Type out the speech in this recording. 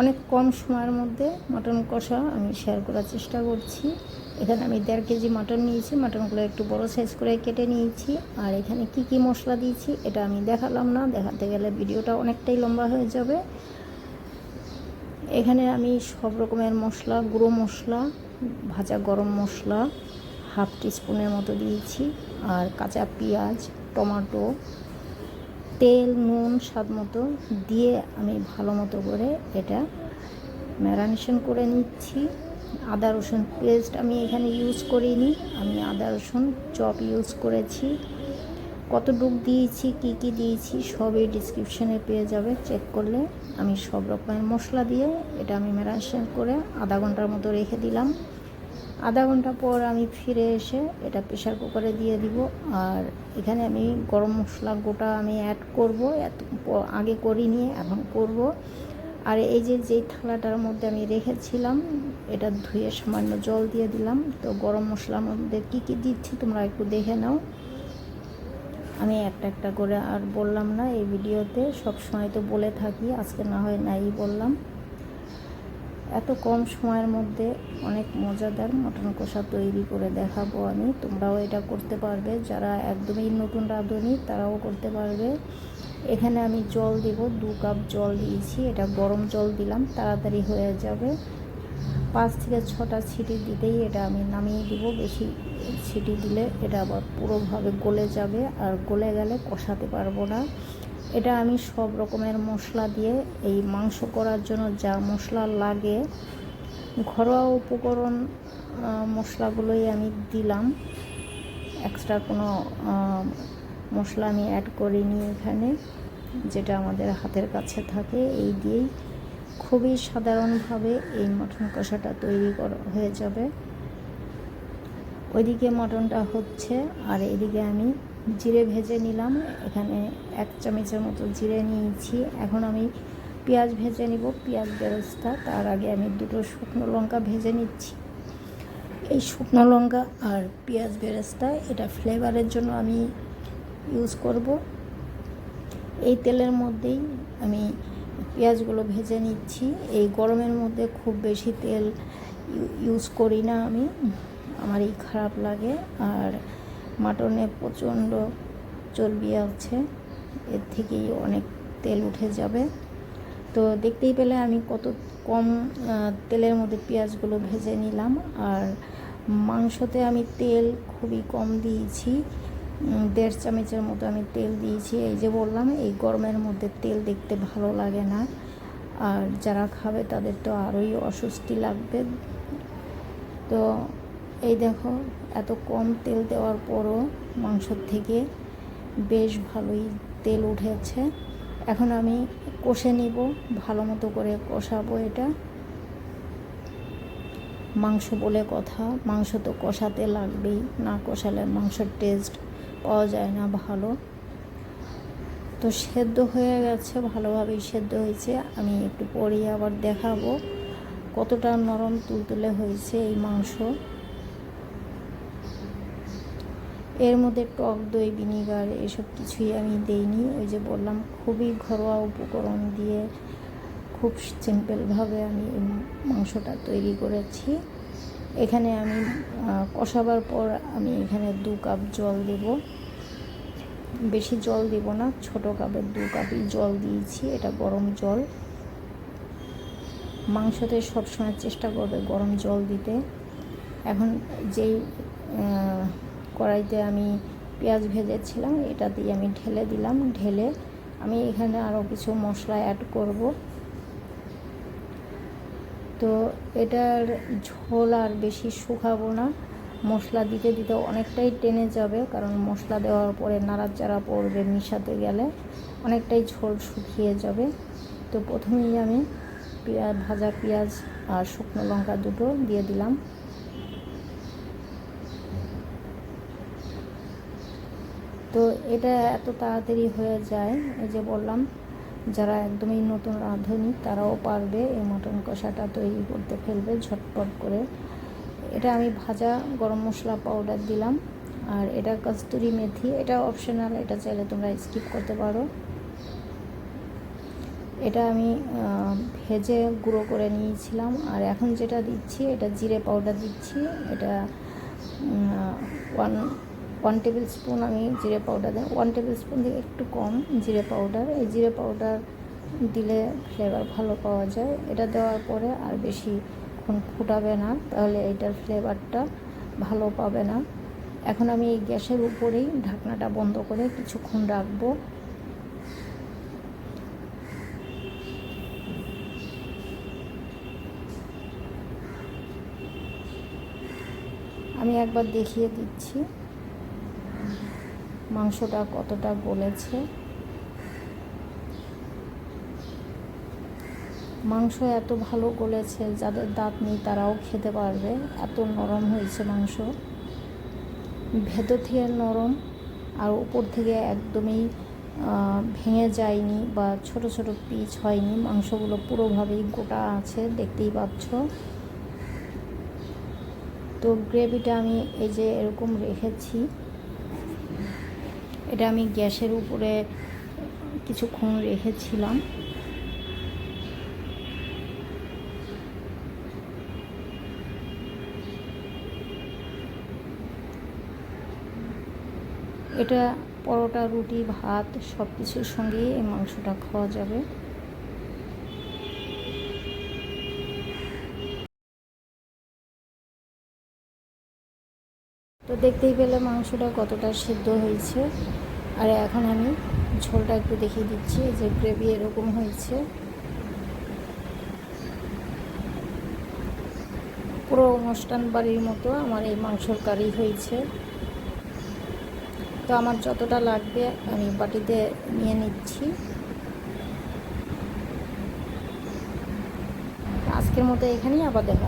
অনেক কম সময়ের মধ্যে মাটন কষা আমি শেয়ার করার চেষ্টা করছি। এখানে আমি দেড় কেজি মাটন নিয়েছি, মাটনগুলো একটু বড় সাইজ করে কেটে নিয়েছি। আর এখানে কি কি মশলা দিয়েছি, এটা আমি দেখালাম না, দেখাতে গেলে ভিডিওটা অনেকটাই লম্বা হয়ে যাবে। এখানে আমি সব রকমের মশলা, গুঁড়ো মশলা, ভাজা গরম মশলা, হাফ টিস্পুনের মতো দিয়েছি। আর কাঁচা পেঁয়াজ, টমেটো তেল, নুন স্বাদ মতো দিয়ে আমি ভালো মতো করে এটা ম্যারানেশন করে নিচ্ছি। আদা, রসুন পেস্ট আমি এখানে ইউজ করিনি। আমি আদা, রসুন চপ ইউজ করেছি। কত কতটুক দিয়েছি, কি কি দিয়েছি সবই ডিসক্রিপশানে পেয়ে যাবে। চেক করলে আমি সব রকমের মশলা দিয়ে এটা আমি ম্যারানেশন করে আধা ঘণ্টার মতো রেখে দিলাম। আধা ঘণ্টা পর আমি ফিরে এসে এটা প্রেশার কুকারে দিয়ে দিব। আর এখানে আমি গরম মশলা গোটা আমি অ্যাড করব, এত আগে করিনি এখন করব। আর এই যে, যেই থালাটার মধ্যে আমি রেখেছিলাম, এটা ধুয়ে সামান্য জল দিয়ে দিলাম। তো গরম মশলার মধ্যে কী কী দিচ্ছি তোমরা একটু দেখে নাও। আমি একটা একটা করে আর বললাম না এই ভিডিওতে সব সময় তো বলে থাকি, আজকে না হয় নাই বললাম। এত কম সময়ের মধ্যে অনেক মজাদার মটন কষা তৈরি করে দেখাবো আমি। তোমরাও এটা করতে পারবে। যারা একদমই নতুন রাঁধুনি, তারাও করতে পারবে। এখানে আমি জল দেব, দু কাপ জল দিয়েছি। এটা গরম জল দিলাম, তাড়াতাড়ি হয়ে যাবে। পাঁচ থেকে ছটা ছিটি দিতেই এটা আমি নামিয়ে দিব। বেশি ছিটি দিলে এটা আবার পুরোভাবে গলে যাবে, আর গলে গেলে কষাতে পারব না। এটা আমি সব রকমের মশলা দিয়ে এই মাংস করার জন্য যা মশলা লাগে, ঘরোয়া উপকরণ মশলাগুলোই আমি দিলাম। এক্সট্রা কোনো মশলা আমি অ্যাড করিনি এখানে, যেটা আমাদের হাতের কাছে থাকে। এই দিয়েই খুবই সাধারণভাবে এই মটন কষাটা তৈরি করা, হয়ে যাবে। ওইদিকে মটনটা হচ্ছে, আর এদিকে আমি জিরে ভেজে নিলাম। এখানে এক চামচের মতো জিরে নিয়েছি। এখন আমি পেঁয়াজ ভেজে নিব, পেঁয়াজ বেরস্তা। তার আগে আমি দুটো শুকনো লঙ্কা ভেজে নিচ্ছি। এই শুকনো লঙ্কা আর পেঁয়াজ বেরেস্তা, এটা ফ্লেভারের জন্য আমি ইউজ করব। এই তেলের মধ্যেই আমি পেঁয়াজগুলো ভেজে নিচ্ছি। এই গরমের মধ্যে খুব বেশি তেল ইউজ করি না আমি। আমার এই খারাপ লাগে। আর মাটনে প্রচণ্ড চর্বি আছে। এর থেকেই অনেক তেল উঠে যাবে। তো দেখতেই পেলে আমি কত কম তেলের মধ্যে পেঁয়াজগুলো ভেজে নিলাম। আর মাংসতে আমি তেল খুবই কম দিয়েছি। দেড় চামচের মতো আমি তেল দিয়েছি। এই যে বললাম, এই গরমের মধ্যে তেল দেখতে ভালো লাগে না। আর যারা খাবে তাদের তো আরোই অস্বস্তি লাগবে। তো এই দেখো, এত কম তেল দেওয়ার পরও মাংসর থেকে বেশ ভালোই তেল উঠেছে। এখন আমি কষে নিব, ভালো মতো করে কষাবো এটা। মাংস বলে কথা, মাংস তো কষাতে লাগবেই, না কষালে মাংসের টেস্ট পাওয়া যায় না ভালো। তো সেদ্ধ হয়ে গেছে, ভালোভাবেই সেদ্ধ হয়েছে। আমি একটু পরে আবার দেখাবো কতটা নরম তুলতুলে হয়েছে এই মাংস। এর মধ্যে টক দই, ভিনিগার এসব কিছুই আমি দেইনি। ওই যে বললাম, খুবই ঘরোয়া উপকরণ দিয়ে খুব সিম্পলভাবে আমি মাংসটা তৈরি করেছি। এখানে আমি কষাবার পর আমি এখানে দু কাপ জল দেব। বেশি জল দেব না, ছোট কাপের দু কাপই জল দিয়েছি, এটা গরম জল। মাংসতে সবসময় চেষ্টা করবে গরম জল দিতে। এখন যেই কড়াইতে আমি পেঁয়াজ ভেজেছিলাম, এটা দিয়ে আমি ঢেলে দিলাম। ঢেলে আমি এখানে আরও কিছু মশলা অ্যাড করব। তো এটার ঝোল আর বেশি শুকাবো না। মশলা দিতে দিতে অনেকটাই টেনে যাবে, কারণ মশলা দেওয়ার পরে নাড়াচাড়া পড়বে মিশাতে গেলে। অনেকটাই ঝোল শুকিয়ে যাবে। তো প্রথমেই আমি পেঁয়াজ ভাজা পেঁয়াজ আর শুকনো লঙ্কা দুটো দিয়ে দিলাম। তো এটা এত তাড়াতাড়ি হয়ে যায়, এই যে বললাম, যারা একদমই নতুন রাঁধুনি, তারাও পারবে এই মটন কষাটা তৈরি করতে ফেলবে ঝটপট করে। এটা আমি ভাজা গরম মশলা পাউডার দিলাম, আর এটা কস্তুরি মেথি, এটা অপশনাল এটা চাইলে তোমরা স্কিপ করতে পারো। এটা আমি ভেজে গুঁড়ো করে নিয়েছিলাম, আর এখন যেটা দিচ্ছি, এটা জিরে পাউডার দিচ্ছি, এটা ওয়ান ওয়ান টেবিল স্পুন আমি জিরে পাউডার দিই ওয়ান টেবিল স্পুন থেকে একটু কম জিরে পাউডার এই জিরে পাউডার দিলে ফ্লেভার ভালো পাওয়া যায়। এটা দেওয়ার পরে আর বেশিক্ষণ ফুটাবে না, তাহলে এটার ফ্লেভারটা ভালো পাবে না। এখন আমি এই গ্যাসের উপরেই ঢাকনাটা বন্ধ করে কিছুক্ষণ রাখব। আমি একবার দেখিয়ে দিচ্ছি। মাংসটা কতটা গলেছে? মাংস এত ভালো গলেছে, যাদের দাঁত নেই তারাও খেতে পারবে। এত নরম হয়েছে মাংস। ভেতর থেকে নরম আর উপর থেকে একদমই ভেঙে যায়নি বা ছোট ছোট পিচ হয়নি। মাংসগুলো পুরোভাবেই গোটা আছে, দেখতেই পাচ্ছ। তো গ্রেভিটা আমি এই যে এরকম রেখেছি। এটা আমি গ্যাসের উপরে কিছুক্ষণ রেখেছিলাম। এটা পরোটা, রুটি, ভাত সব কিছুর সঙ্গেই এই মাংসটা খাওয়া যাবে। তো দেখতেই পেলে মাংসটা কতটা সিদ্ধ হয়েছে। আর এখন আমি ঝোলটা একটু দেখিয়ে দিচ্ছি যে গ্রেভি এরকম হয়েছে। পুরো অনুষ্ঠান বাড়ির মতো আমার এই মাংসর কারি হয়েছে। তো আমার যতটা লাগবে আমি বাটিতে নিয়ে নিচ্ছি। আজকের মতো এখানেই আবার দেখা